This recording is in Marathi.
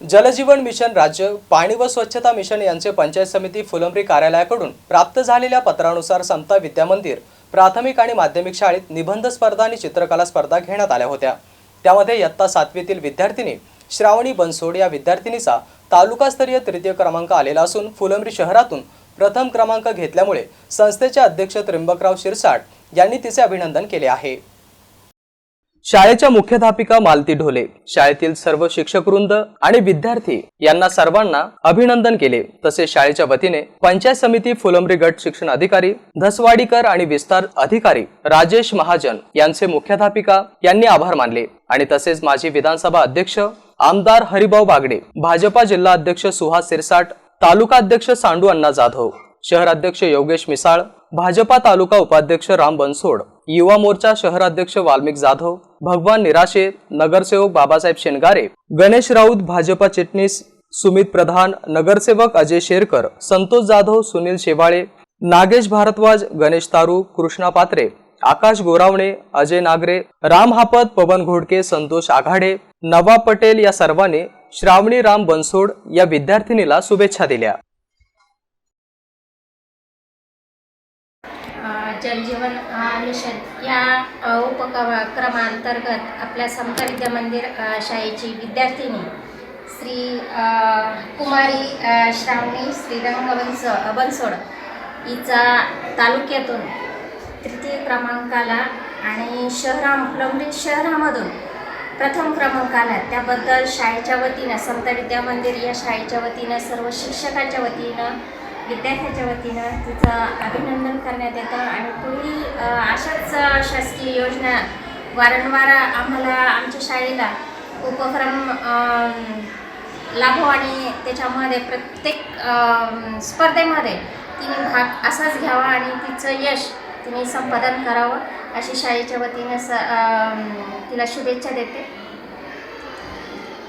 जलजीवन मिशन राज्य पाणी व स्वच्छता मिशन यांचे पंचायत समिती फुलंब्री कार्यालयाकडून प्राप्त झालेल्या पत्रानुसार समता विद्यामंदिर प्राथमिक आणि माध्यमिक शाळेत निबंध स्पर्धा आणि चित्रकला स्पर्धा घेण्यात आल्या होत्या. त्यामध्ये इयत्ता सातवीतील विद्यार्थिनी श्रावणी बनसोड या विद्यार्थिनीचा तालुकास्तरीय तृतीय क्रमांक आलेला असून फुलंब्री शहरातून प्रथम क्रमांक घेतल्यामुळे संस्थेचे अध्यक्ष त्र्यंबकराव शिरसाट यांनी तिचे अभिनंदन केले आहे. शाळेच्या मुख्याध्यापिका मालती ढोले शाळेतील सर्व शिक्षकवृंद आणि विद्यार्थी यांना सर्वांना अभिनंदन केले. तसेच शाळेच्या वतीने पंचायत समिती फुलंब्री गट शिक्षण अधिकारी धसवाडीकर आणि विस्तार अधिकारी राजेश महाजन यांचे मुख्याध्यापिका यांनी आभार मानले. आणि तसेच माजी विधानसभा अध्यक्ष आमदार हरिभाऊ बागडे भाजपा जिल्हा अध्यक्ष सुहास सिरसाट तालुका अध्यक्ष सांडू अण्णा जाधव शहराध्यक्ष योगेश मिसाळ भाजपा तालुका उपाध्यक्ष राम बनसोड युवा मोर्चा शहराध्यक्ष वाल्मिक जाधव भगवान निराशे नगरसेवक बाबासाहेब शेनगारे गणेश राऊत भाजपा चिटणीस सुमित प्रधान नगरसेवक अजय शेरकर संतोष जाधव सुनील शेवाळे नागेश भारद्वाज गणेश तारू कृष्णा पात्रे आकाश गोरावणे अजय नागरे राम हापत पवन घोडके संतोष आघाडे नवाब पटेल या सर्वांनी श्रावणी राम बनसोड या विद्यार्थिनीला शुभेच्छा दिल्या. जलजीवन मिशन या अ, उपक्रमांतर्गत आपल्या समता विद्या मंदिर शाळेची विद्यार्थिनी श्री कुमारी श्रावणी श्रीरंगवंश बनस बनसोड हिचा तालुक्यातून तृतीय क्रमांकाला आणि शहरा फुलंब्री शहरामधून प्रथम क्रमांक आला त्याबद्दल शाळेच्या वतीनं समता विद्या मंदिर या शाळेच्या वतीनं सर्व शिक्षकाच्या वतीनं विद्यार्थ्याच्या वतीनं तिचं अभिनंदन करण्यात येतं आणि पुढील अशाच शासकीय योजना वारंवार आम्हाला आमच्या शाळेला उपक्रम लाभो आणि त्याच्यामध्ये प्रत्येक स्पर्धेमध्ये तिने भाग असाच घ्यावा आणि तिचं यश तिने संपादन करावं अशी शाळेच्या वतीनं स तिला शुभेच्छा देते.